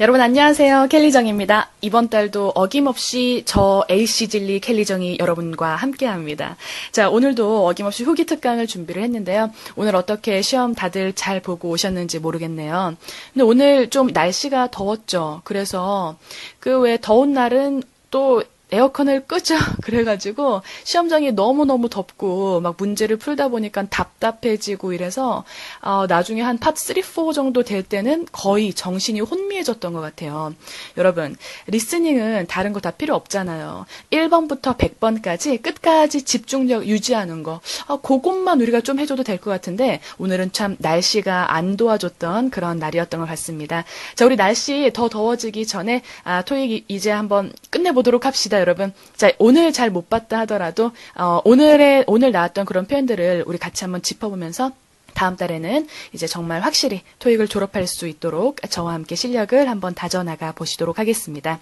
여러분 안녕하세요. 켈리정입니다. 이번 달도 어김없이 저 AC 진리 켈리정이 여러분과 함께합니다. 자, 오늘도 어김없이 후기 특강을 준비를 했는데요. 오늘 어떻게 시험 다들 잘 보고 오셨는지 모르겠네요. 근데 오늘 좀 날씨가 더웠죠. 그래서 그왜 더운 날은 또 에어컨을 끄죠. 그래가지고 시험장이 너무너무 덥고 막 문제를 풀다 보니까 답답해지고 이래서 어, 나중에 한 팟 3, 4 정도 될 때는 거의 정신이 혼미해졌던 것 같아요. 여러분, 리스닝은 다른 거 다 필요 없잖아요. 1번부터 100번까지 끝까지 집중력 유지하는 거. 아, 그것만 우리가 좀 해줘도 될 것 같은데 오늘은 참 날씨가 안 도와줬던 그런 날이었던 것 같습니다. 자, 우리 날씨 더 더워지기 전에 아, 토익 이제 한번 끝내보도록 합시다. 여러분. 자, 오늘 잘 못 봤다 하더라도, 어, 오늘의, 오늘 나왔던 그런 표현들을 우리 같이 한번 짚어보면서 다음 달에는 이제 정말 확실히 토익을 졸업할 수 있도록 저와 함께 실력을 한번 다져나가 보시도록 하겠습니다.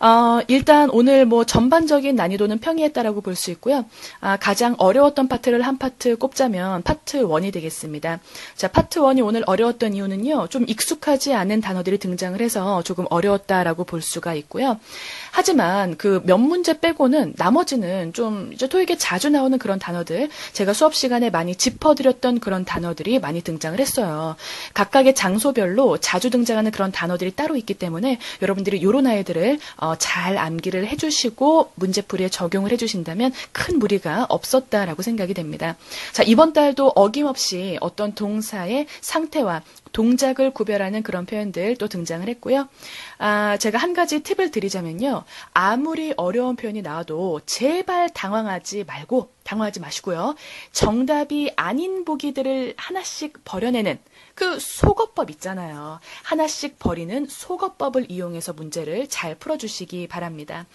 어, 일단 오늘 뭐 전반적인 난이도는 평이했다라고 볼 수 있고요. 아, 가장 어려웠던 파트를 한 파트 꼽자면 파트 1이 되겠습니다. 자, 파트 1이 오늘 어려웠던 이유는요. 좀 익숙하지 않은 단어들이 등장을 해서 조금 어려웠다라고 볼 수가 있고요. 하지만 그 몇 문제 빼고는 나머지는 좀 이제 토익에 자주 나오는 그런 단어들, 제가 수업 시간에 많이 짚어드렸던 그런 단어들이 많이 등장을 했어요. 각각의 장소별로 자주 등장하는 그런 단어들이 따로 있기 때문에 여러분들이 이런 아이들을 어, 잘 암기를 해주시고 문제풀이에 적용을 해주신다면 큰 무리가 없었다라고 생각이 됩니다. 자, 이번 달도 어김없이 어떤 동사의 상태와 동작을 구별하는 그런 표현들 또 등장을 했고요. 아, 제가 한 가지 팁을 드리자면요. 아무리 어려운 표현이 나와도 제발 당황하지 말고, 당황하지 마시고요. 정답이 아닌 보기들을 하나씩 버려내는 그 속어법 있잖아요. 하나씩 버리는 속어법을 이용해서 문제를 잘 풀어주시기 바랍니다.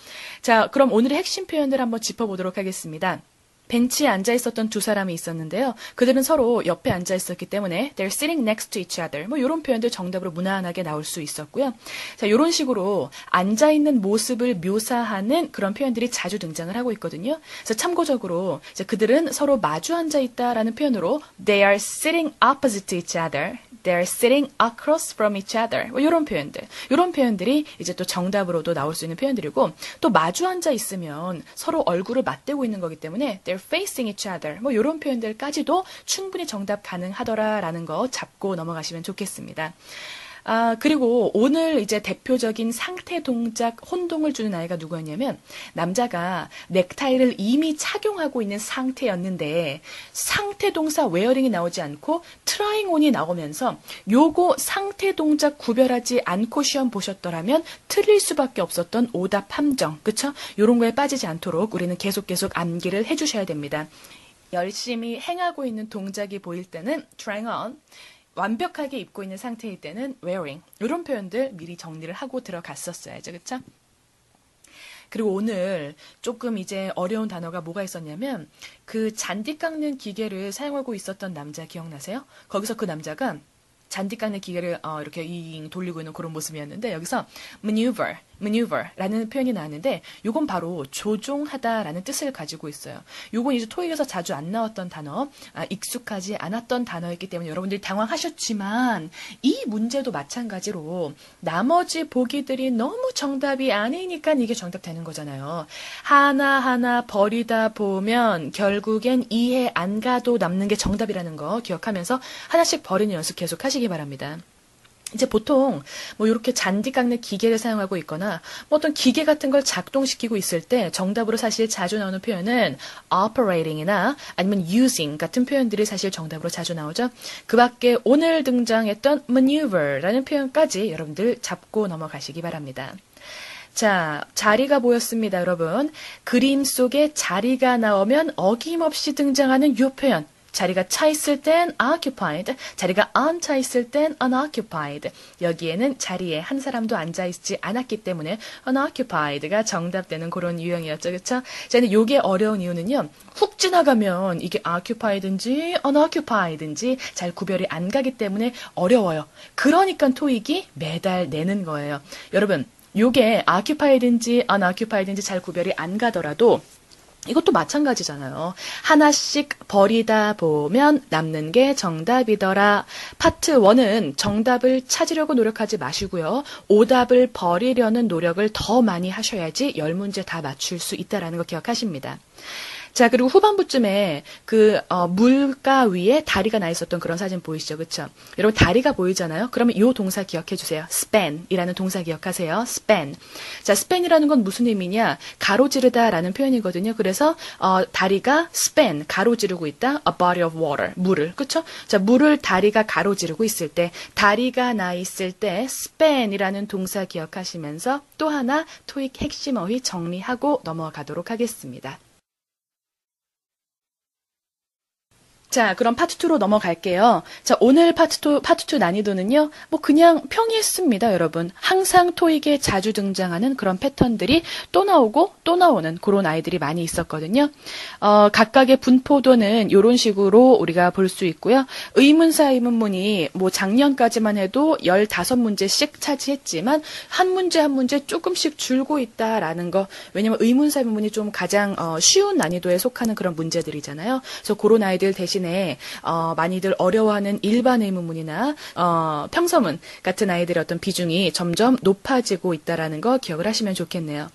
자, 그럼 오늘의 핵심 표현을 한번 짚어보도록 하겠습니다. 벤치에 앉아 있었던 두 사람이 있었는데요. 그들은 서로 옆에 앉아 있었기 때문에 they're sitting next to each other. 뭐 이런 표현들 정답으로 무난하게 나올 수 있었고요. 자, 이런 식으로 앉아 있는 모습을 묘사하는 그런 표현들이 자주 등장을 하고 있거든요. 그래서 참고적으로 그들은 서로 마주 앉아 있다라는 표현으로 they are sitting opposite to each other. They're sitting across from each other. 뭐 이런 표현들. 이런 표현들이 이제 또 정답으로도 나올 수 있는 표현들이고 또 마주 앉아 있으면 서로 얼굴을 맞대고 있는 거기 때문에 they're facing each other. 뭐 이런 표현들까지도 충분히 정답 가능하더라라는 거 잡고 넘어가시면 좋겠습니다. 아, 그리고 오늘 이제 대표적인 상태 동작 혼동을 주는 아이가 누구였냐면 남자가 넥타이를 이미 착용하고 있는 상태였는데 상태 동사 웨어링이 나오지 않고 트라잉 온이 나오면서 요거 상태 동작 구별하지 않고 시험 보셨더라면 틀릴 수밖에 없었던 오답 함정. 그쵸? 요런 거에 빠지지 않도록 우리는 계속 계속 암기를 해 주셔야 됩니다. 열심히 행하고 있는 동작이 보일 때는 trying on 완벽하게 입고 있는 상태일 때는 wearing 이런 표현들 미리 정리를 하고 들어갔었어야죠. 그쵸? 그리고 오늘 조금 이제 어려운 단어가 뭐가 있었냐면 그 잔디 깎는 기계를 사용하고 있었던 남자 기억나세요? 거기서 그 남자가 잔디 깎는 기계를 어, 이렇게 잉 돌리고 있는 그런 모습이었는데 여기서 maneuver, maneuver라는 표현이 나왔는데 이건 바로 조종하다라는 뜻을 가지고 있어요. 이건 이제 토익에서 자주 안 나왔던 단어, 아, 익숙하지 않았던 단어였기 때문에 여러분들이 당황하셨지만 이 문제도 마찬가지로 나머지 보기들이 너무 정답이 아니니까 이게 정답 되는 거잖아요. 하나하나 버리다 보면 결국엔 이해 안 가도 남는 게 정답이라는 거 기억하면서 하나씩 버리는 연습 계속 하시기 바랍니다. 이제 보통 뭐 이렇게 잔디 깎는 기계를 사용하고 있거나 뭐 어떤 기계 같은 걸 작동시키고 있을 때 정답으로 사실 자주 나오는 표현은 operating이나 아니면 using 같은 표현들이 사실 정답으로 자주 나오죠. 그 밖에 오늘 등장했던 maneuver라는 표현까지 여러분들 잡고 넘어가시기 바랍니다. 자, 자리가 보였습니다, 여러분. 그림 속에 자리가 나오면 어김없이 등장하는 이 표현. 자리가 차 있을 땐 occupied, 자리가 안 차 있을 땐 unoccupied. 여기에는 자리에 한 사람도 앉아 있지 않았기 때문에 unoccupied가 정답되는 그런 유형이었죠. 그쵸? 자, 근데 요게 어려운 이유는요. 훅 지나가면 이게 occupied인지 unoccupied인지 잘 구별이 안 가기 때문에 어려워요. 그러니까 토익이 매달 내는 거예요. 여러분, 요게 occupied인지 unoccupied인지 잘 구별이 안 가더라도 이것도 마찬가지잖아요. 하나씩 버리다 보면 남는 게 정답이더라. 파트 1은 정답을 찾으려고 노력하지 마시고요. 오답을 버리려는 노력을 더 많이 하셔야지 10문제 다 맞출 수 있다라는 거 기억하십니다. 자, 그리고 후반부쯤에 그 어, 물가 위에 다리가 나 있었던 그런 사진 보이시죠? 그렇죠? 여러분 다리가 보이잖아요. 그러면 이 동사 기억해 주세요. span이라는 동사 기억하세요. span. 자, span이라는 건 무슨 의미냐? 가로지르다 라는 표현이거든요. 그래서 어, 다리가 span 가로지르고 있다. a body of water. 물을. 그렇죠? 자, 물을 다리가 가로지르고 있을 때 다리가 나 있을 때 span이라는 동사 기억하시면서 또 하나 토익 핵심 어휘 정리하고 넘어가도록 하겠습니다. 자, 그럼 파트 2로 넘어갈게요. 자, 오늘 파트 2, 파트 2 난이도는요, 뭐 그냥 평이했습니다, 여러분. 항상 토익에 자주 등장하는 그런 패턴들이 또 나오고 또 나오는 그런 아이들이 많이 있었거든요. 어, 각각의 분포도는 이런 식으로 우리가 볼 수 있고요. 의문사 의문문이 뭐 작년까지만 해도 15문제씩 차지했지만 한 문제 한 문제 조금씩 줄고 있다라는 거. 왜냐면 의문사 의문문이 좀 가장 어, 쉬운 난이도에 속하는 그런 문제들이잖아요. 그래서 그런 아이들 대신 대신에 어, 많이들 어려워하는 일반 의문문이나 어, 평서문 같은 아이들의 어떤 비중이 점점 높아지고 있다라는 거 기억을 하시면 좋겠네요.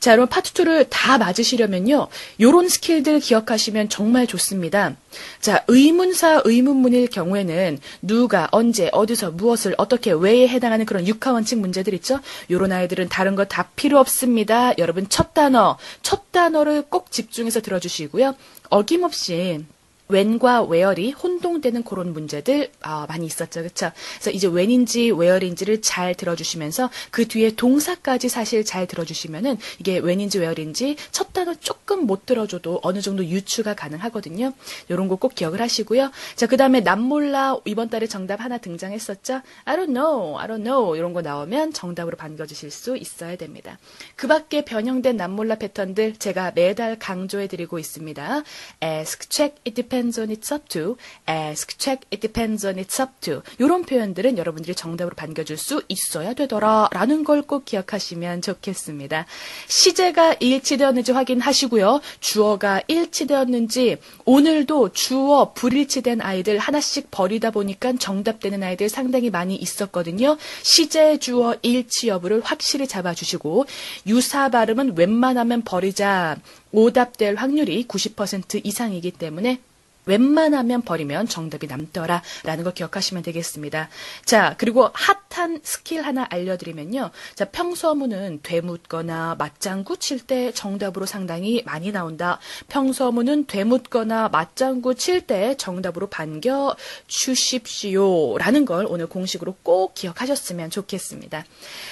자, 여러분 파트 2를 다 맞으시려면요. 요런 스킬들 기억하시면 정말 좋습니다. 자, 의문사 의문문일 경우에는 누가 언제 어디서 무엇을 어떻게 왜에 해당하는 그런 육하 원칙 문제들 있죠? 요런 아이들은 다른 거 다 필요 없습니다. 여러분 첫 단어, 첫 단어를 꼭 집중해서 들어 주시고요. 어김없이 웬과 웨얼이 혼동되는 그런 문제들 어, 많이 있었죠, 그렇죠? 그래서 이제 웬인지 웨얼인지를 잘 들어주시면서 그 뒤에 동사까지 사실 잘 들어주시면은 이게 웬인지 웨얼인지 첫 단어 조금 못 들어줘도 어느 정도 유추가 가능하거든요. 이런 거 꼭 기억을 하시고요. 자, 그 다음에 남몰라 이번 달에 정답 하나 등장했었죠. I don't know, I don't know 이런 거 나오면 정답으로 반겨 주실 수 있어야 됩니다. 그 밖에 변형된 남몰라 패턴들 제가 매달 강조해 드리고 있습니다. Ask, check, it depends depends on, it's up to, ask, check, it depends on, it's up to. 이런 표현들은 여러분들이 정답으로 반겨줄 수 있어야 되더라. 라는 걸 꼭 기억하시면 좋겠습니다. 시제가 일치되었는지 확인하시고요. 주어가 일치되었는지, 오늘도 주어 불일치된 아이들 하나씩 버리다 보니까 정답되는 아이들 상당히 많이 있었거든요. 시제 주어 일치 여부를 확실히 잡아주시고, 유사 발음은 웬만하면 버리자. 오답될 확률이 90% 이상이기 때문에 웬만하면 버리면 정답이 남더라 라는 거 기억하시면 되겠습니다. 자, 그리고 핫한 스킬 하나 알려드리면요. 자, 평서문은 되묻거나 맞장구 칠 때 정답으로 상당히 많이 나온다. 평서문은 되묻거나 맞장구 칠 때 정답으로 반겨 주십시오 라는 걸 오늘 공식으로 꼭 기억하셨으면 좋겠습니다.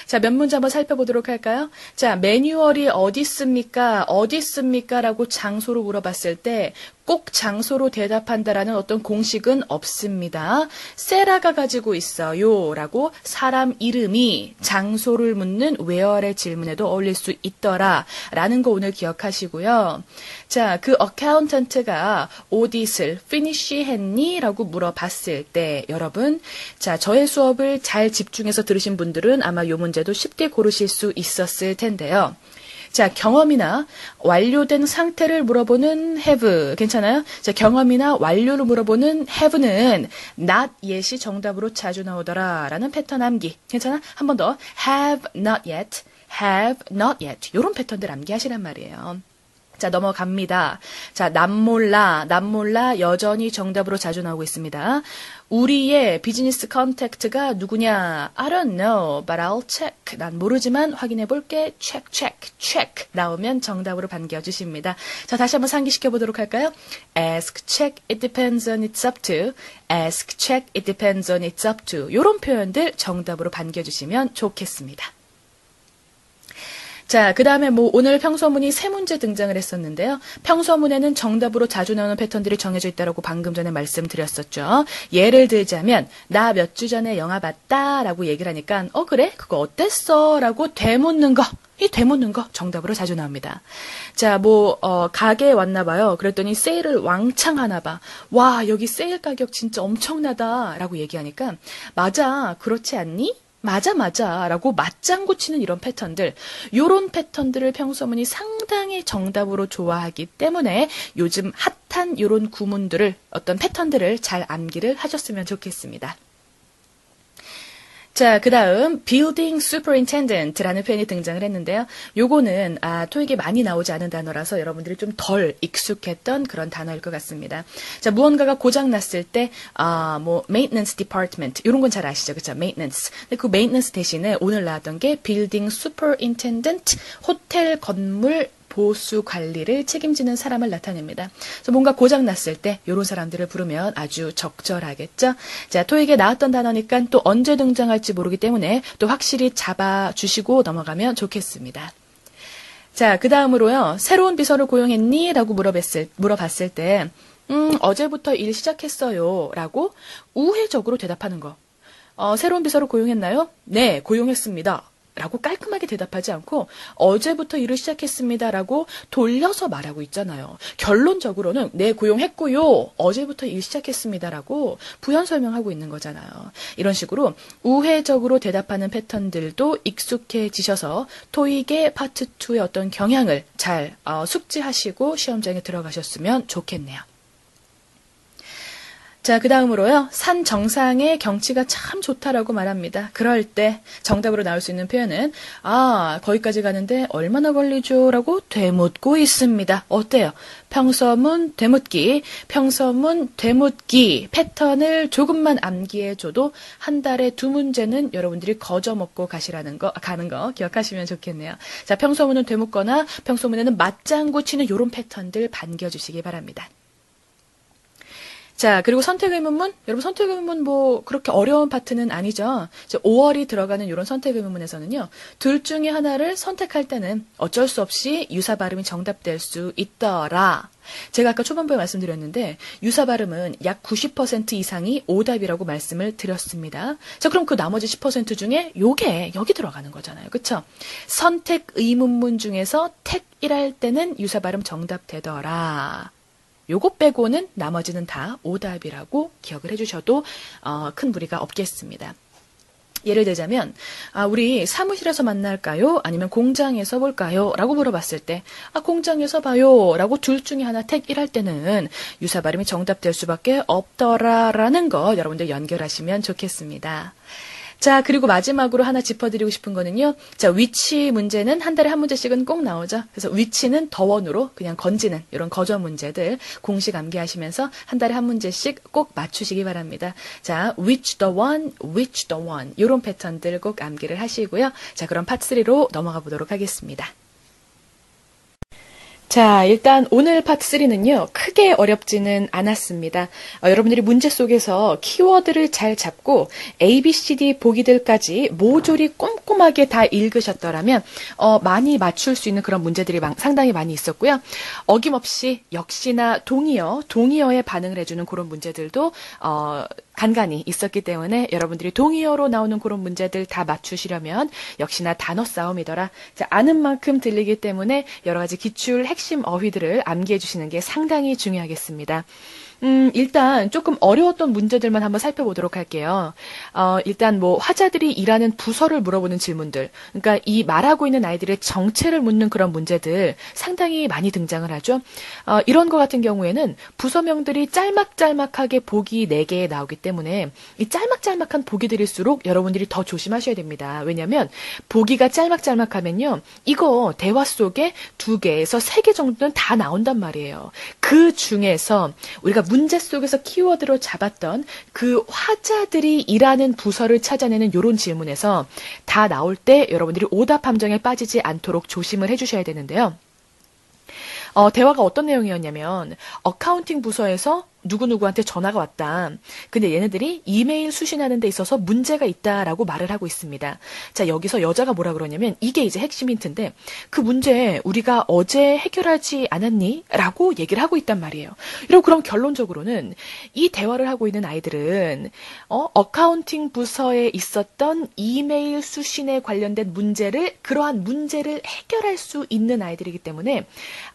자, 몇 문제 한번 살펴보도록 할까요? 자, 매뉴얼이 어디 있습니까? 어디 있습니까? 라고 장소로 물어봤을 때 꼭 장소로 대답한다라는 어떤 공식은 없습니다. 세라가 가지고 있어요. 라고 사람 이름이 장소를 묻는 웨어의 질문에도 어울릴 수 있더라. 라는 거 오늘 기억하시고요. 자, 그 어카운턴트가 오디슬 피니쉬 했니? 라고 물어봤을 때 여러분, 자, 저의 수업을 잘 집중해서 들으신 분들은 아마 이 문제도 쉽게 고르실 수 있었을 텐데요. 자, 경험이나 완료된 상태를 물어보는 have. 괜찮아요? 자, 경험이나 완료를 물어보는 have는 not yet이 정답으로 자주 나오더라. 라는 패턴 암기. 괜찮아? 한 번 더. have not yet, have not yet. 요런 패턴들 암기하시란 말이에요. 자, 넘어갑니다. 자, 남몰라, 남몰라 여전히 정답으로 자주 나오고 있습니다. 우리의 비즈니스 컨택트가 누구냐? I don't know, but I'll check. 난 모르지만 확인해 볼게. check, check, check. 나오면 정답으로 반겨 주십니다. 자, 다시 한번 상기시켜 보도록 할까요? ask, check, it depends on it's up to. ask, check, it depends on it's up to. 요런 표현들 정답으로 반겨 주시면 좋겠습니다. 자, 그 다음에 뭐 오늘 평서문이 세 문제 등장을 했었는데요. 평서문에는 정답으로 자주 나오는 패턴들이 정해져 있다라고 방금 전에 말씀드렸었죠. 예를 들자면 나 몇 주 전에 영화 봤다라고 얘기를 하니까 어 그래? 그거 어땠어?라고 되묻는 거. 이 되묻는 거 정답으로 자주 나옵니다. 자, 뭐, 어, 가게에 왔나 봐요. 그랬더니 세일을 왕창 하나 봐. 와, 여기 세일 가격 진짜 엄청나다. 라고 얘기하니까, 맞아, 그렇지 않니? 맞아, 맞아. 라고 맞장구 치는 이런 패턴들. 요런 패턴들을 평소문이 상당히 정답으로 좋아하기 때문에 요즘 핫한 요런 구문들을, 어떤 패턴들을 잘 암기를 하셨으면 좋겠습니다. 자, 그 다음, building superintendent라는 표현이 등장을 했는데요. 요거는, 아, 토익에 많이 나오지 않은 단어라서 여러분들이 좀 덜 익숙했던 그런 단어일 것 같습니다. 자, 무언가가 고장났을 때, 아, 뭐, maintenance department, 요런 건 잘 아시죠? 그쵸? maintenance. 근데 그 maintenance 대신에 오늘 나왔던 게 building superintendent, 호텔 건물 보수 관리를 책임지는 사람을 나타냅니다. 그래서 뭔가 고장 났을 때 이런 사람들을 부르면 아주 적절하겠죠. 자, 토익에 나왔던 단어니까 또 언제 등장할지 모르기 때문에 또 확실히 잡아 주시고 넘어가면 좋겠습니다. 자, 그 다음으로요. 새로운 비서를 고용했니? 라고 물어봤을, 물어봤을 때, 음, 어제부터 일 시작했어요. 라고 우회적으로 대답하는 거. 어, 새로운 비서를 고용했나요? 네, 고용했습니다. 라고 깔끔하게 대답하지 않고 어제부터 일을 시작했습니다 라고 돌려서 말하고 있잖아요. 결론적으로는 네 고용했고요. 어제부터 일 시작했습니다 라고 부연 설명하고 있는 거잖아요. 이런 식으로 우회적으로 대답하는 패턴들도 익숙해지셔서 토익의 파트 2의 어떤 경향을 잘 어, 숙지하시고 시험장에 들어가셨으면 좋겠네요. 자, 그 다음으로요. 산 정상의 경치가 참 좋다라고 말합니다. 그럴 때 정답으로 나올 수 있는 표현은 아, 거기까지 가는데 얼마나 걸리죠? 라고 되묻고 있습니다. 어때요? 평서문 되묻기, 평서문 되묻기 패턴을 조금만 암기해줘도 한 달에 두 문제는 여러분들이 거저 먹고 가시라는 거, 가는 거 기억하시면 좋겠네요. 자, 평서문은 되묻거나 평서문에는 맞장구 치는 요런 패턴들 반겨주시기 바랍니다. 자, 그리고 선택 의문문. 여러분 선택 의문문 뭐 그렇게 어려운 파트는 아니죠. 이제 5월이 들어가는 이런 선택 의문문에서는요. 둘 중에 하나를 선택할 때는 어쩔 수 없이 유사 발음이 정답될 수 있더라. 제가 아까 초반부에 말씀드렸는데 유사 발음은 약 90% 이상이 오답이라고 말씀을 드렸습니다. 자, 그럼 그 나머지 10% 중에 요게 여기 들어가는 거잖아요. 그쵸 선택 의문문 중에서 택이랄 때는 유사 발음 정답 되더라. 요거 빼고는 나머지는 다 오답이라고 기억을 해주셔도 어, 큰 무리가 없겠습니다. 예를 들자면, 아, 우리 사무실에서 만날까요? 아니면 공장에서 볼까요? 라고 물어봤을 때, 아, 공장에서 봐요. 라고 둘 중에 하나 택일할 때는 유사 발음이 정답될 수밖에 없더라. 라는 거 여러분들 연결하시면 좋겠습니다. 자, 그리고 마지막으로 하나 짚어드리고 싶은 거는요. 자, 위치 문제는 한 달에 한 문제씩은 꼭 나오죠. 그래서 위치는 더원으로 그냥 건지는 이런 거저 문제들 공식 암기하시면서 한 달에 한 문제씩 꼭 맞추시기 바랍니다. 자, which the one, which the one 이런 패턴들 꼭 암기를 하시고요. 자, 그럼 파트 3로 넘어가 보도록 하겠습니다. 자, 일단 오늘 파트 3는요, 크게 어렵지는 않았습니다. 어, 여러분들이 문제 속에서 키워드를 잘 잡고 A, B, C, D 보기들까지 모조리 꼼꼼하게 다 읽으셨더라면, 어, 많이 맞출 수 있는 그런 문제들이 상당히 많이 있었고요. 어김없이 역시나 동의어, 동의어에 반응을 해주는 그런 문제들도, 어, 간간히 있었기 때문에 여러분들이 동의어로 나오는 그런 문제들 다 맞추시려면 역시나 단어 싸움이더라. 자, 아는 만큼 들리기 때문에 여러 가지 기출 핵심 어휘들을 암기해 주시는 게 상당히 중요하겠습니다. 음, 일단 조금 어려웠던 문제들만 한번 살펴보도록 할게요. 어, 일단 뭐 화자들이 일하는 부서를 물어보는 질문들. 그러니까 이 말하고 있는 아이들의 정체를 묻는 그런 문제들 상당히 많이 등장을 하죠. 어, 이런 거 같은 경우에는 부서명들이 짤막짤막하게 보기 4개 나오기 때문에 이 짤막짤막한 보기들일수록 여러분들이 더 조심하셔야 됩니다. 왜냐면 보기가 짤막짤막하면요. 이거 대화 속에 2개에서 3개 정도는 다 나온단 말이에요. 그 중에서 우리가 문제 속에서 키워드로 잡았던 그 화자들이 일하는 부서를 찾아내는 이런 질문에서 다 나올 때 여러분들이 오답 함정에 빠지지 않도록 조심을 해주셔야 되는데요. 어, 대화가 어떤 내용이었냐면 어카운팅 부서에서 누구누구한테 전화가 왔다. 근데 얘네들이 이메일 수신하는 데 있어서 문제가 있다라고 말을 하고 있습니다. 자, 여기서 여자가 뭐라 그러냐면 이게 이제 핵심 힌트인데 그 문제 우리가 어제 해결하지 않았니? 라고 얘기를 하고 있단 말이에요. 이러고 그럼 결론적으로는 이 대화를 하고 있는 아이들은 어, 어카운팅 부서에 있었던 이메일 수신에 관련된 문제를 그러한 문제를 해결할 수 있는 아이들이기 때문에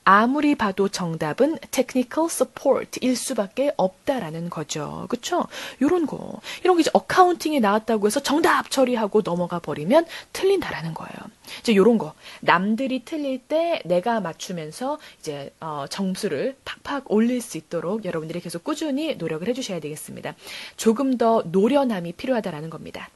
아무리 봐도 정답은 technical support일 수밖에 수밖에 없다라는 거죠. 그쵸? 요런 거. 이런 게 이제 어카운팅이 나왔다고 해서 정답 처리하고 넘어가 버리면 틀린다라는 거예요. 이제 요런 거. 남들이 틀릴 때 내가 맞추면서 이제 어, 점수를 팍팍 올릴 수 있도록 여러분들이 계속 꾸준히 노력을 해주셔야 되겠습니다. 조금 더 노련함이 필요하다라는 겁니다.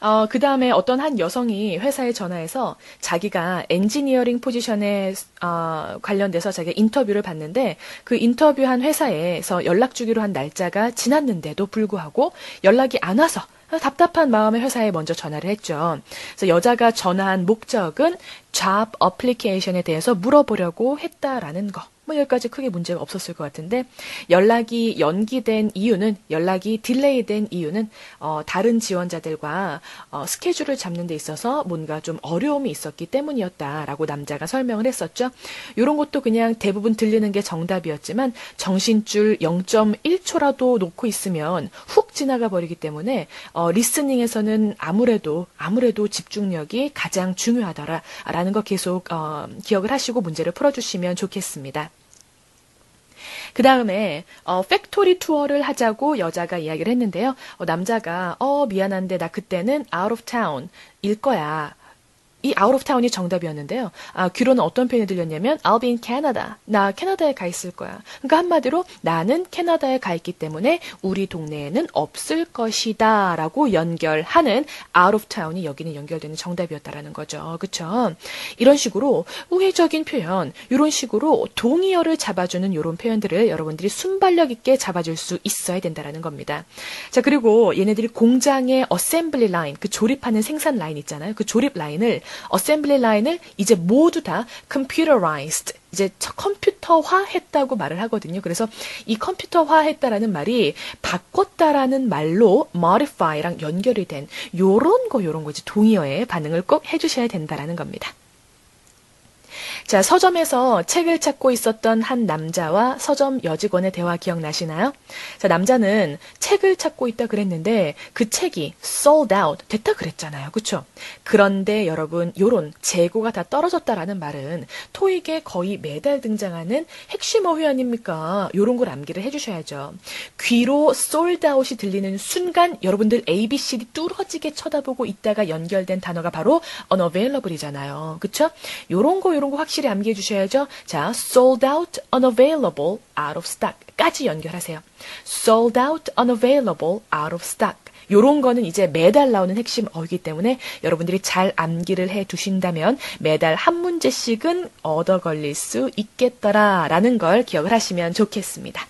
어, 그 다음에 어떤 한 여성이 회사에 전화해서 자기가 엔지니어링 포지션에 어, 관련돼서 자기가 인터뷰를 받는데 그 인터뷰한 회사에서 연락 주기로 한 날짜가 지났는데도 불구하고 연락이 안 와서 답답한 마음에 회사에 먼저 전화를 했죠. 그래서 여자가 전화한 목적은 잡 어플리케이션에 대해서 물어보려고 했다라는 거. 뭐 여기까지 크게 문제가 없었을 것 같은데 연락이 연기된 이유는 연락이 딜레이된 이유는 어, 다른 지원자들과 어, 스케줄을 잡는 데 있어서 뭔가 좀 어려움이 있었기 때문이었다라고 남자가 설명을 했었죠. 이런 것도 그냥 대부분 들리는 게 정답이었지만 정신줄 0.1초라도 놓고 있으면 훅 지나가 버리기 때문에 어, 리스닝에서는 아무래도 아무래도 집중력이 가장 중요하다라는 거 계속 어, 기억을 하시고 문제를 풀어주시면 좋겠습니다. 그 다음에 어, 팩토리 투어를 하자고 여자가 이야기를 했는데요. 어, 남자가 어 미안한데 나 그때는 out of town일 거야. 이 out of town이 정답이었는데요. 아, 귀로는 어떤 표현이 들렸냐면 I'll be in Canada. 나 캐나다에 가 있을 거야. 그러니까 한마디로 나는 캐나다에 가 있기 때문에 우리 동네에는 없을 것이다 라고 연결하는 out of town이 여기는 연결되는 정답이었다라는 거죠. 그쵸? 이런 식으로 우회적인 표현, 이런 식으로 동의어를 잡아주는 이런 표현들을 여러분들이 순발력 있게 잡아줄 수 있어야 된다라는 겁니다. 자, 그리고 얘네들이 공장의 어셈블리 라인, 그 조립하는 생산 라인 있잖아요. 그 조립 라인을 어셈블리 라인을 이제 모두 다 computerized 이제 컴퓨터화 했다고 말을 하거든요. 그래서 이 컴퓨터화 했다라는 말이 바꿨다라는 말로 modify랑 연결이 된 요런 거 요런 거 이제 동의어의 반응을 꼭 해주셔야 된다라는 겁니다. 자, 서점에서 책을 찾고 있었던 한 남자와 서점 여직원의 대화 기억나시나요? 자, 남자는 책을 찾고 있다 그랬는데 그 책이 sold out 됐다 그랬잖아요. 그쵸? 그런데 여러분, 요런 재고가 다 떨어졌다라는 말은 토익에 거의 매달 등장하는 핵심 어 휘 아닙니까? 요런 걸 암기를 해주셔야죠. 귀로 sold out이 들리는 순간 여러분들 ABCD 뚫어지게 쳐다보고 있다가 연결된 단어가 바로 unavailable이잖아요. 그쵸? 요런 거, 요런 거 확실히 확실히 암기해 주셔야죠. 자, sold out, unavailable, out of stock 까지 연결하세요. sold out, unavailable, out of stock. 요런 거는 이제 매달 나오는 핵심 어이기 때문에 여러분들이 잘 암기를 해 두신다면 매달 한 문제씩은 얻어 걸릴 수 있겠더라라는 걸 기억을 하시면 좋겠습니다.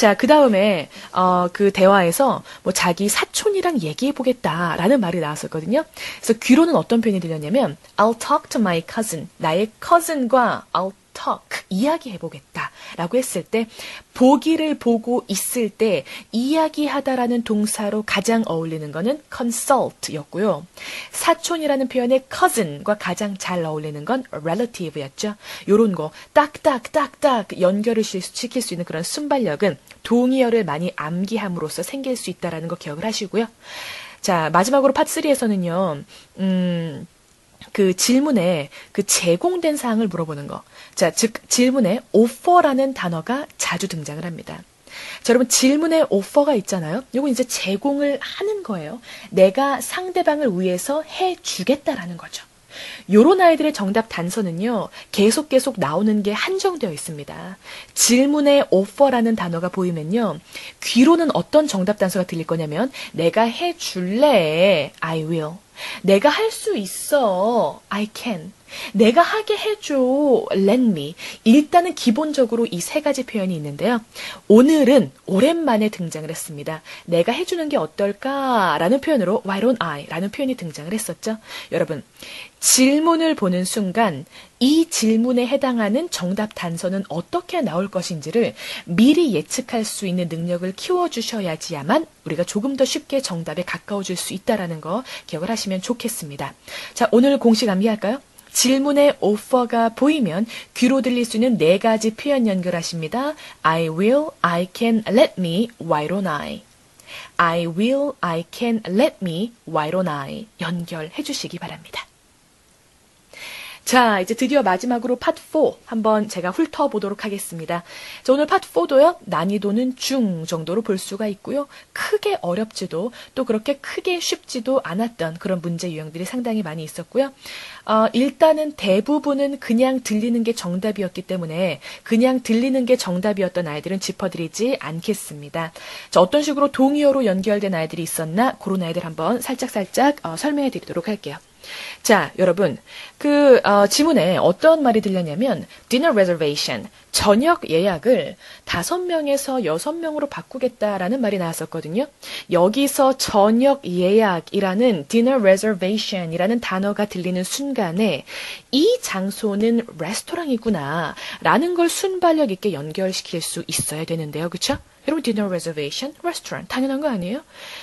자, 그 다음에, 어, 그 대화에서 뭐 자기 사촌이랑 얘기해 보겠다라는 말이 나왔었거든요. 그래서 귀로는 어떤 표현이 들렸냐면, I'll talk to my cousin. 나의 cousin과 I'll talk, 이야기해보겠다. 라고 했을 때, 보기를 보고 있을 때, 이야기하다라는 동사로 가장 어울리는 거는 consult 였고요. 사촌이라는 표현의 cousin과 가장 잘 어울리는 건 relative 였죠. 요런 거, 딱딱딱딱 연결을 시킬 수 있는 그런 순발력은 동의어를 많이 암기함으로써 생길 수 있다라는 거 기억을 하시고요. 자, 마지막으로 파 3에서는요, 음, 그 질문에 그 제공된 사항을 물어보는 거. 자, 즉, 질문에 offer라는 단어가 자주 등장을 합니다. 자, 여러분, 질문에 오퍼가 있잖아요. 이건 이제 제공을 하는 거예요. 내가 상대방을 위해서 해 주겠다라는 거죠. 요런 아이들의 정답 단서는요, 계속 계속 나오는 게 한정되어 있습니다. 질문에 offer라는 단어가 보이면요, 귀로는 어떤 정답 단서가 들릴 거냐면, 내가 해 줄래? I will. 내가 할 수 있어. I can. 내가 하게 해줘. Let me. 일단은 기본적으로 이 세 가지 표현이 있는데요. 오늘은 오랜만에 등장을 했습니다. 내가 해주는 게 어떨까? 라는 표현으로 Why don't I? 라는 표현이 등장을 했었죠. 여러분, 질문을 보는 순간 이 질문에 해당하는 정답 단서는 어떻게 나올 것인지를 미리 예측할 수 있는 능력을 키워주셔야지야만 우리가 조금 더 쉽게 정답에 가까워질 수 있다라는 거 기억을 하시면 좋겠습니다. 자, 오늘 공식 암기할까요? 질문에 오퍼가 보이면 귀로 들릴 수 있는 네 가지 표현 연결하십니다. I will, I can, let me, why don't I? I will, I can, let me, why don't I? 연결해 주시기 바랍니다. 자, 이제 드디어 마지막으로 파트 4 한번 제가 훑어보도록 하겠습니다. 자, 오늘 파트 4도요, 난이도는 중 정도로 볼 수가 있고요. 크게 어렵지도 또 그렇게 크게 쉽지도 않았던 그런 문제 유형들이 상당히 많이 있었고요. 어, 일단은 대부분은 그냥 들리는 게 정답이었기 때문에 그냥 들리는 게 정답이었던 아이들은 짚어드리지 않겠습니다. 자, 어떤 식으로 동의어로 연결된 아이들이 있었나 그런 아이들 한번 살짝살짝 어, 설명해 드리도록 할게요. 자, 여러분. 그, 어, 지문에 어떤 말이 들렸냐면, dinner reservation, 저녁 예약을 다섯 명에서 여섯 명으로 바꾸겠다라는 말이 나왔었거든요. 여기서 저녁 예약이라는 dinner reservation이라는 단어가 들리는 순간에 이 장소는 레스토랑이구나 라는 걸 순발력 있게 연결시킬 수 있어야 되는데요. 그쵸? 여러분 dinner reservation, restaurant 당연한 거 아니에요?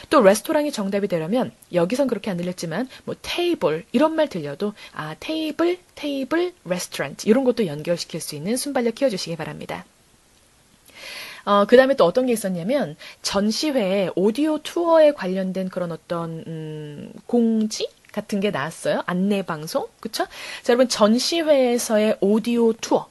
또 레스토랑이 정답이 되려면 여기선 그렇게 안 들렸지만 뭐 table 이런 말 들려도 아 테이블, 테이블, restaurant 이런 것도 연결시킬 수 있는 순발력 키워주시기 바랍니다. 어, 그 다음에 또 어떤 게 있었냐면, 전시회 오디오 투어에 관련된 그런 어떤, 음, 공지? 같은 게 나왔어요. 안내 방송. 그쵸? 자, 여러분, 전시회에서의 오디오 투어.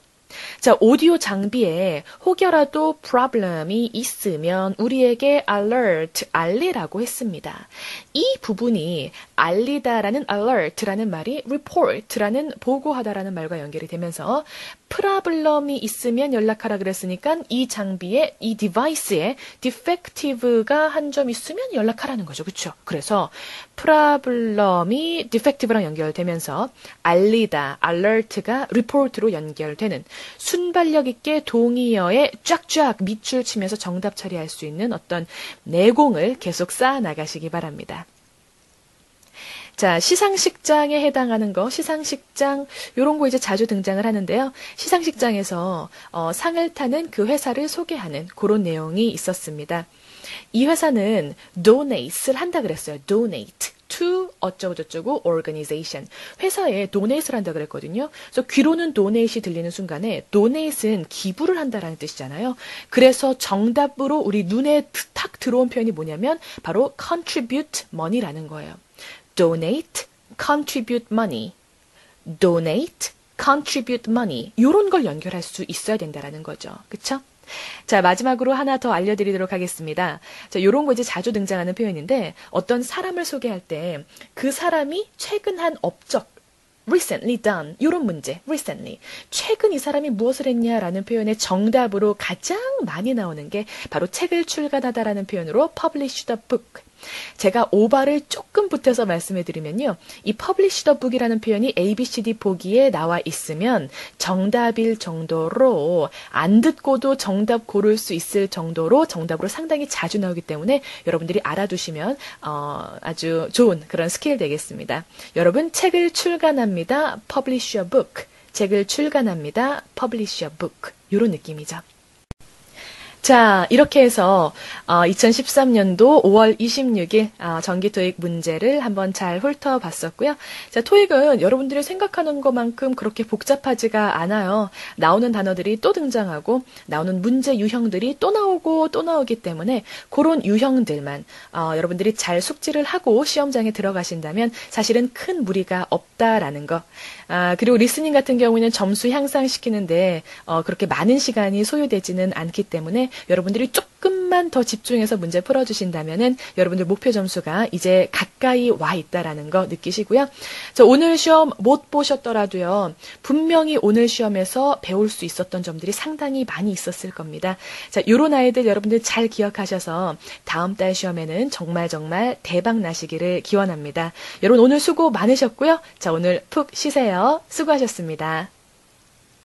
자, 오디오 장비에 혹여라도 프로블럼이 있으면 우리에게 alert, 알리라고 했습니다. 이 부분이 알리다라는 alert라는 말이 report라는 보고하다라는 말과 연결이 되면서 프라블럼이 있으면 연락하라 그랬으니까 이 장비에 이 디바이스에 디펙티브가 한 점 있으면 연락하라는 거죠. 그렇죠? 그래서 프라블럼이 디펙티브랑 연결되면서 알리다, alert가 report로 연결되는 순발력 있게 동의어에 쫙쫙 밑줄 치면서 정답 처리할 수 있는 어떤 내공을 계속 쌓아 나가시기 바랍니다. 자, 시상식장에 해당하는 거, 시상식장, 요런 거 이제 자주 등장을 하는데요. 시상식장에서, 어, 상을 타는 그 회사를 소개하는 그런 내용이 있었습니다. 이 회사는 donate를 한다 그랬어요. donate. to 어쩌고저쩌고 organization. 회사에 donate를 한다 그랬거든요. 그래서 귀로는 donate이 들리는 순간에 donate은 기부를 한다라는 뜻이잖아요. 그래서 정답으로 우리 눈에 탁 들어온 표현이 뭐냐면 바로 contribute money라는 거예요. Donate, contribute money. donate, contribute money. 요런 걸 연결할 수 있어야 된다라는 거죠. 그쵸? 자, 마지막으로 하나 더 알려드리도록 하겠습니다. 자, 요런 거 이제 자주 등장하는 표현인데, 어떤 사람을 소개할 때, 그 사람이 최근 한 업적, recently done 이런 문제 recently 최근 이 사람이 무엇을 했냐라는 표현의 정답으로 가장 많이 나오는 게 바로 책을 출간하다라는 표현으로 publish the book 제가 오바를 조금 붙여서 말씀해 드리면요. 이 publish the book이라는 표현이 ABCD 보기에 나와 있으면 정답일 정도로 안 듣고도 정답 고를 수 있을 정도로 정답으로 상당히 자주 나오기 때문에 여러분들이 알아두시면 어, 아주 좋은 그런 스킬 되겠습니다. 여러분 책을 출간합니다. publish a book. 책을 출간합니다. publish a book. 이런 느낌이죠. 자, 이렇게 해서 어, 2013년도 5월 26일 어, 정기 토익 문제를 한번 잘 훑어봤었고요. 자, 토익은 여러분들이 생각하는 것만큼 그렇게 복잡하지가 않아요. 나오는 단어들이 또 등장하고 나오는 문제 유형들이 또 나오고 또 나오기 때문에 그런 유형들만 어, 여러분들이 잘 숙지를 하고 시험장에 들어가신다면 사실은 큰 무리가 없다라는 거. 아, 그리고 리스닝 같은 경우는 점수 향상시키는데 어, 그렇게 많은 시간이 소요되지는 않기 때문에 여러분들이 조금만 더 집중해서 문제 풀어주신다면은 여러분들 목표 점수가 이제 가까이 와 있다라는 거 느끼시고요. 자, 오늘 시험 못 보셨더라도요. 분명히 오늘 시험에서 배울 수 있었던 점들이 상당히 많이 있었을 겁니다. 자, 요런 아이들 여러분들 잘 기억하셔서 다음 달 시험에는 정말 정말 대박 나시기를 기원합니다. 여러분 오늘 수고 많으셨고요. 자, 오늘 푹 쉬세요. 수고하셨습니다.